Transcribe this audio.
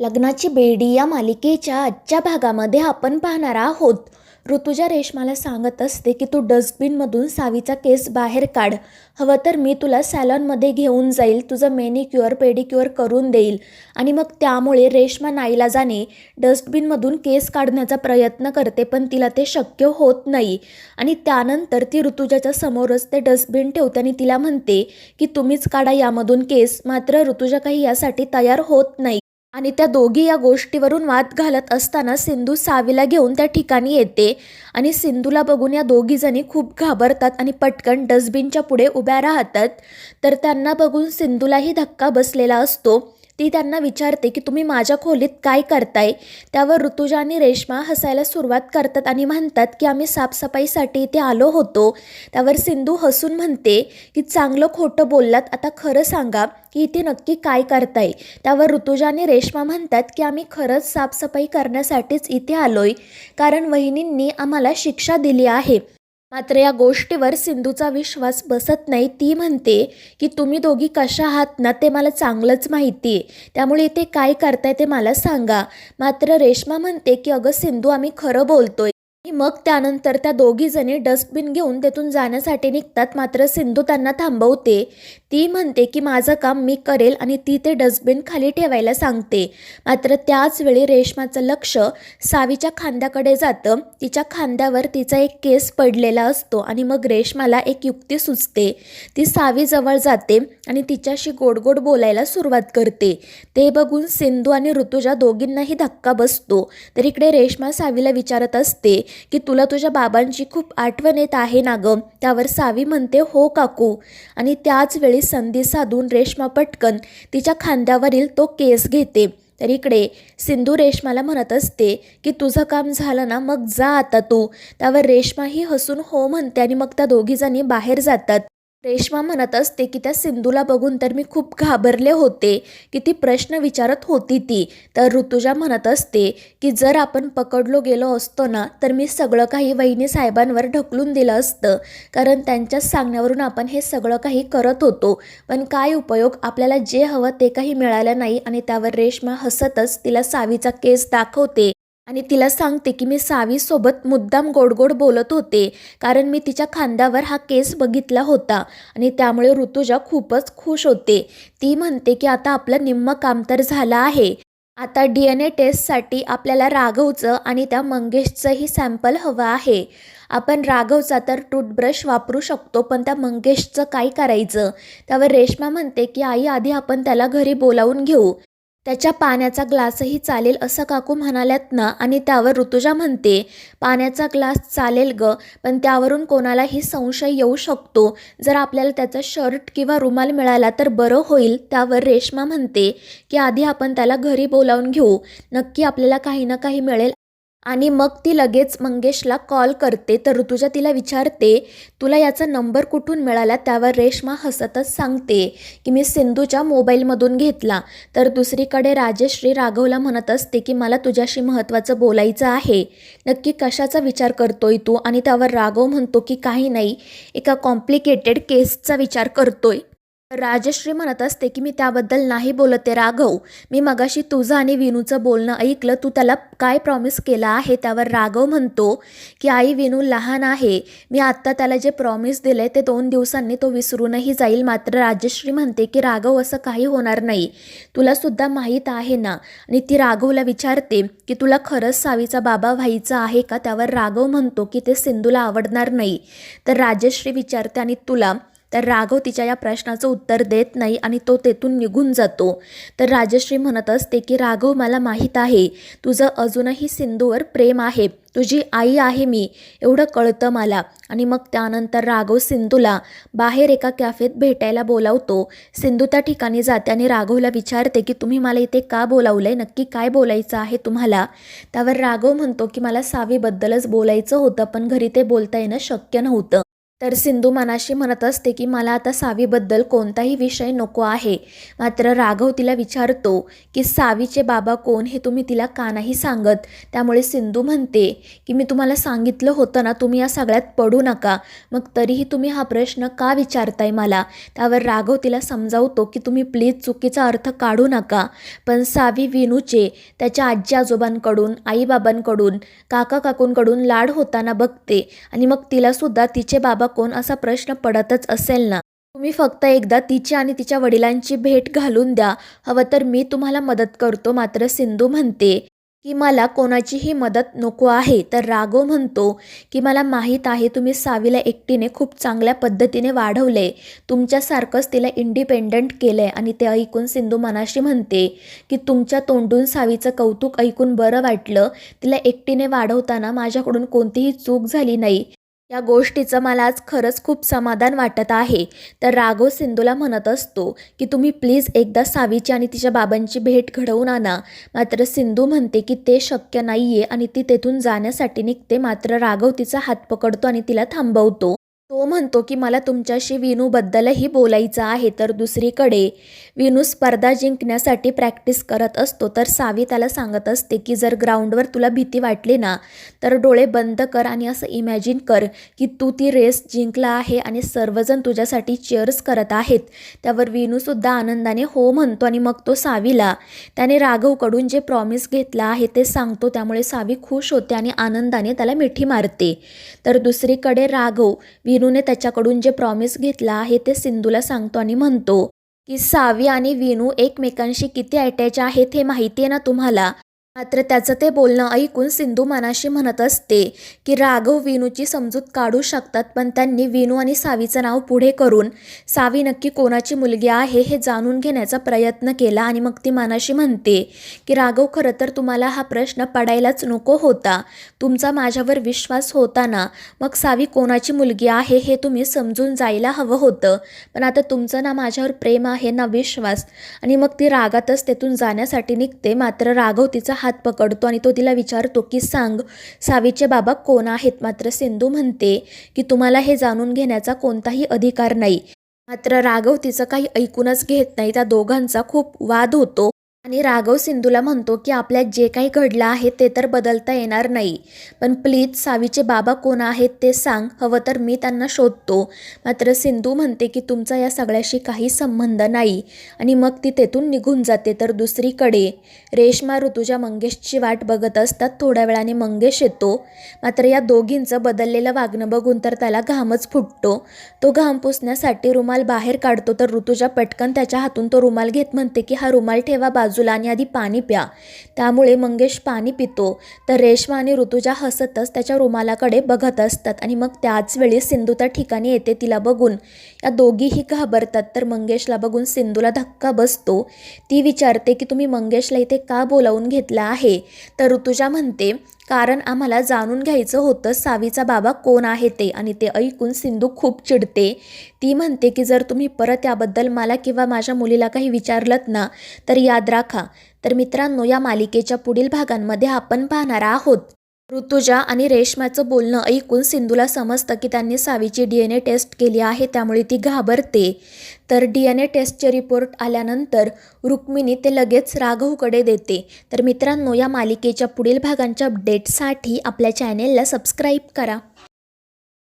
लग्नाची बेडी या मालिकेच्या आजच्या भागामध्ये आपण पाहणार आहोत. ऋतुजा रेशमाला सांगत असते की तू डस्टबिनमधून सावीचा केस बाहेर काढ. हवं तर मी तुला सॅलॉनमध्ये घेऊन जाईल. तुझं मेनिक्युअर पेडिक्युअर करून देईल. आणि मग त्यामुळे रेशमा नाईलाजाने डस्टबिनमधून केस काढण्याचा प्रयत्न करते पण तिला ते शक्य होत नाही. आणि त्यानंतर ती ऋतुजाच्या समोरच ते डस्टबिन ठेवते आणि तिला म्हणते की तुम्हीच काढा यामधून केस. मात्र ऋतुजा काही यासाठी तयार होत नाही. आणि त्या दोघी या गोष्टीवरून वाद घालत असताना सिंधू सावीला घेऊन त्या ठिकाणी येते. आणि सिंधूला बघून या दोघीजणी खूप घाबरतात आणि पटकन डस्टबिनच्या पुढे उभ्या राहतात. तर त्यांना बघून सिंधूलाही धक्का बसलेला असतो. ती त्यांना विचारते की तुम्ही माझ्या खोलीत काय करताय? त्यावर ऋतुजा आणि रेश्मा हसायला सुरुवात करतात आणि म्हणतात की आम्ही साफसफाईसाठी इथे आलो होतो. त्यावर सिंधू हसून म्हणते की चांगलं खोटं बोललात आता खरं सांगा की इथे नक्की काय करताय? त्यावर ऋतुजा आणि रेश्मा म्हणतात की आम्ही खरंच साफसफाई करण्यासाठीच इथे आलोय. कारण वहिनींनी आम्हाला शिक्षा दिली आहे. मात्र या गोष्टीवर सिंधूचा विश्वास बसत नाही. ती म्हणते की तुम्ही दोघी कशा आहात ना ते मला चांगलंच माहिती आहे त्यामुळे इथे काय करताय ते मला सांगा. मात्र रेश्मा म्हणते की अगं सिंधू आम्ही खरं बोलतोय. मग त्यानंतर त्या दोघीजणी डस्टबिन घेऊन तेथून जाण्यासाठी निघतात. मात्र सिंधू त्यांना थांबवते. ती म्हणते की माझं काम मी करेल आणि ती ते डस्टबिन खाली ठेवायला सांगते. मात्र त्याच वेळी रेशमाचं लक्ष सावीच्या खांद्याकडे जातं. तिच्या खांद्यावर तिचा एक केस पडलेला असतो आणि मग रेशमाला एक युक्ती सुचते. ती सावीजवळ जाते आणि तिच्याशी गोड गोड बोलायला सुरुवात करते. ते बघून सिंधू आणि ऋतुजा दोघींनाही धक्का बसतो. तर इकडे रेशमा सावीला विचारत असते की तुला तुझ्या बाबांची खूप आठवण येत आहे ना गं? त्यावर सावी म्हणते हो काकू. आणि त्याच वेळी संधी साधून रेशमा पटकन तिच्या खांद्यावरील तो केस घेते. तर इकडे सिंधू रेशमाला म्हणत असते की तुझं काम झालं ना मग जा आता तू. त्यावर रेशमाही हसून हो म्हणते आणि मग त्या दोघीजणी बाहेर जातात. रेश्मा म्हणत असते की त्या सिंधूला बघून तर मी खूप घाबरले होते की ती प्रश्न विचारत होती ती. तर ऋतुजा म्हणत असते की जर आपण पकडलो गेलो असतो ना तर मी सगळं काही वहिनी साहेबांवर ढकलून दिलं असतं कारण त्यांच्याच सांगण्यावरून आपण हे सगळं काही करत होतो. पण काय उपयोग? आपल्याला जे हवं ते काही मिळालं नाही आणि त्यावर रेश्मा हसतच तिला सावीचा केस दाखवते. आणि तिला सांगते की मी सावीसोबत मुद्दाम गोड गोड बोलत होते कारण मी तिच्या खांद्यावर हा केस बघितला होता आणि त्यामुळे ऋतुजा खूपच खुश होते. ती म्हणते की आता आपलं निम्म काम तर झालं आहे. आता डी एन ए टेस्टसाठी आपल्याला राघवचं आणि त्या मंगेशचंही सॅम्पल हवं आहे. आपण राघवचा तर टूथब्रश वापरू शकतो पण त्या मंगेशचं काय करायचं? त्यावर रेश्मा म्हणते की आई आधी आपण त्याला घरी बोलावून घेऊ. त्याच्या पाण्याचा ग्लासही चालेल असं काकू म्हणाल्यात ना? आणि त्यावर ऋतुजा म्हणते पाण्याचा ग्लास चालेल ग पण त्यावरून कोणालाही संशय येऊ शकतो. जर आपल्याला त्याचा शर्ट किंवा रुमाल मिळाला तर बरं होईल त्यावर रेश्मा म्हणते की आधी आपण त्याला घरी बोलावून घेऊ. नक्की आपल्याला काही ना काही मिळेल आणि मग ती लगेच मंगेशला कॉल करते. तर ऋतुजा तिला विचारते तुला याचा नंबर कुठून मिळाला? त्यावर रेश्मा हसतच सांगते की मी सिंधूच्या मोबाईलमधून घेतला. तर दुसरीकडे राजश्री राघवला म्हणत असते की मला तुझ्याशी महत्त्वाचं बोलायचं आहे. नक्की कशाचा विचार करतोय तू? आणि त्यावर राघव म्हणतो की काही नाही. एका कॉम्प्लिकेटेड केसचा विचार करतोय. राजश्री म्हणत असते की मी त्याबद्दल नाही बोलते राघव. मी मगाशी तुझं आणि विनूचं बोलणं ऐकलं. तू त्याला काय प्रॉमिस केलं आहे? त्यावर राघव म्हणतो की आई विनू लहान आहे. मी आत्ता त्याला जे प्रॉमिस दिलं ते दोन दिवसांनी तो विसरूनही जाईल. मात्र राजश्री म्हणते की राघव असं काही होणार नाही. तुलासुद्धा माहीत आहे ना? आणि ती राघवला विचारते की तुला खरंच सावीचा बाबा व्हायचा आहे का? त्यावर राघव म्हणतो की ते सिंधूला आवडणार नाही. तर राजश्री विचारते आणि तुला? तर राघव तिच्या या प्रश्नाचं उत्तर देत नाही आणि तो तेथून निघून जातो. तर राजश्री म्हणत असते की राघव मला माहीत आहे तुझं अजूनही सिंधूवर प्रेम आहे. तुझी आई आहे मी. एवढं कळतं मला. आणि मग त्यानंतर राघव सिंधूला बाहेर एका कॅफेत भेटायला बोलावतो. सिंधू त्या ठिकाणी जाते आणि राघवला विचारते की तुम्ही मला इथे का बोलावलं आहे नक्की काय बोलायचं आहे तुम्हाला? त्यावर राघव म्हणतो की मला सावीबद्दलच बोलायचं होतं पण घरी ते बोलता येणं शक्य नव्हतं. तर सिंधू मनाशी म्हणत असते की मला आता सावीबद्दल कोणताही विषय नको आहे. मात्र राघव तिला विचारतो की सावीचे बाबा कोण हे तुम्ही तिला का नाही सांगत? त्यामुळे सिंधू म्हणते की मी तुम्हाला सांगितलं होतं ना तुम्ही या सगळ्यात पडू नका. मग तरीही तुम्ही हा प्रश्न का विचारताय मला त्यावर राघव तिला समजावतो की तुम्ही प्लीज चुकीचा अर्थ काढू नका. पण सावी विनूचे त्याच्या आजी आजोबांकडून आईबाबांकडून काका काकूंकडून लाड होताना बघते. आणि मग तिलासुद्धा तिचे बाबा कोण असा प्रश्न पडतच असेल ना? तुम्ही फक्त एकदा तिची आणि तिच्या वडिलांची भेट घालून द्या. हवं तर मी तुम्हाला मदत करतो मात्र सिंधू म्हणते की मला कोणाचीही मदत नको आहे. तर राघव म्हणतो की मला माहीत आहे तुम्ही सावीला एकटीने खूप चांगल्या पद्धतीने वाढवले. तुमच्यासारखंच तिला इंडिपेंडंट केलं आहे आणि ते ऐकून सिंधू मनाशी म्हणते की तुमच्या तोंडून सावीचं कौतुक ऐकून बरं वाटलं. तिला एकटीने वाढवताना माझ्याकडून कोणतीही चूक झाली नाही. या गोष्टीचं मला आज खरंच खूप समाधान वाटत आहे. तर राघव सिंधूला म्हणत असतो की तुम्ही प्लीज एकदा सावीची आणि तिच्या बाबांची भेट घडवून आणा. मात्र सिंधू म्हणते की ते शक्य नाही आहे आणि ती तेथून जाण्यासाठी निघते. मात्र राघव तिचा हात पकडतो आणि तिला थांबवतो. तो म्हणतो की मला तुमच्याशी विनूबद्दलही बोलायचं आहे तर दुसरीकडे विनू स्पर्धा जिंकण्यासाठी प्रॅक्टिस करत असतो. तर सावी त्याला सांगत असते की जर ग्राउंडवर तुला भीती वाटली ना तर डोळे बंद कर आणि असं इमॅजिन कर की तू ती रेस जिंकला आहे आणि सर्वजण तुझ्यासाठी चेअर्स करत आहेत. त्यावर विनूसुद्धा आनंदाने हो म्हणतो आणि मग तो सावीला त्याने राघवकडून जे प्रॉमिस घेतलं आहे ते सांगतो. त्यामुळे सावी खुश होते आणि आनंदाने त्याला मिठी मारते. तर दुसरीकडे राघव विनूने त्याच्याकडून जे प्रॉमिस घेतला आहे ते सिंधूला सांगतो आणि म्हणतो की सावी आणि विनू एकमेकांशी किती अटॅच आहेत हे माहिती आहे ना तुम्हाला? मात्र त्याचं ते बोलणं ऐकून सिंधू मनाशी म्हणत असते की राघव विनूची समजूत काढू शकतात पण त्यांनी विनू आणि सावीचं नाव पुढे करून सावी नक्की कोणाची मुलगी आहे हे जाणून घेण्याचा प्रयत्न केला आणि मग ती मनाशी म्हणते की राघव खरं तर तुम्हाला हा प्रश्न पडायलाच नको होता. तुमचा माझ्यावर विश्वास होता ना. मग सावी कोणाची मुलगी आहे हे तुम्ही समजून जायला हवं होतं. पण आता तुमचं ना माझ्यावर प्रेम आहे ना विश्वास. आणि मग ती रागातच तेथून जाण्यासाठी निघते. मात्र राघव तिचा हात पकडतो आणि तो तिला विचारतो की सांग सावीचे बाबा कोण आहेत? मात्र सिंधू म्हणते की तुम्हाला हे जाणून घेण्याचा कोणताही अधिकार नाही. मात्र राघव तिचं काही ऐकूनच घेत नाही. त्या दोघांचा खूप वाद होतो. आणि राघव सिंधूला म्हणतो की आपल्यात जे काही घडलं आहे ते तर बदलता येणार नाही. पण प्लीज सावीचे बाबा कोण आहेत ते सांग हवं तर मी त्यांना शोधतो मात्र सिंधू म्हणते की तुमचा या सगळ्याशी काही संबंध नाही. आणि मग ती तेथून निघून जाते तर दुसरीकडे. रेश्मा ऋतुजा मंगेशची वाट बघत असतात. थोड्या वेळाने मंगेश येतो. मात्र या दोघींचं बदललेलं वागणं बघून तर त्याला घामच फुटतो. तो घाम पुसण्यासाठी रुमाल बाहेर काढतो तर ऋतुजा पटकन त्याच्या हातून तो रुमाल घेत म्हणते की हा रुमाल ठेवा बाजूला आणि आधी पाणी प्या. त्यामुळे मंगेश पाणी पितो. तर रेश्मा आणि ऋतुजा हसतच त्याच्या रुमालाकडे बघत असतात आणि मग त्याच वेळी सिंधू त्या ठिकाणी येते तिला बघून. या दोघीही घाबरतात. तर मंगेशला बघून सिंधूला धक्का बसतो. ती विचारते की तुम्ही मंगेशला इथे का बोलावून घेतला आहे? तर ऋतुजा म्हणते कारण आम्हाला जाणून घ्यायचं होतं सावीचा बाबा कोण आहे ते आणि ते ऐकून सिंधू खूप चिडते. ती म्हणते की जर तुम्ही परत याबद्दल मला किंवा माझ्या मुलीला काही विचारलत ना तर याद राखा. तर मित्रांनो या मालिकेच्या पुढील भागांमध्ये आपण पाहणार आहोत. ऋतुजा आणि रेश्माचं बोलणं ऐकून सिंधूला समजतं की त्यांनी सावीची डी एन ए टेस्ट केली आहे त्यामुळे ती घाबरते. तर डी एन ए टेस्टचे रिपोर्ट आल्यानंतर रुक्मिणी ते लगेच राघवकडे देते. तर मित्रांनो या मालिकेच्या पुढील भागांच्या अपडेटसाठी आपल्या चॅनेलला सबस्क्राईब करा.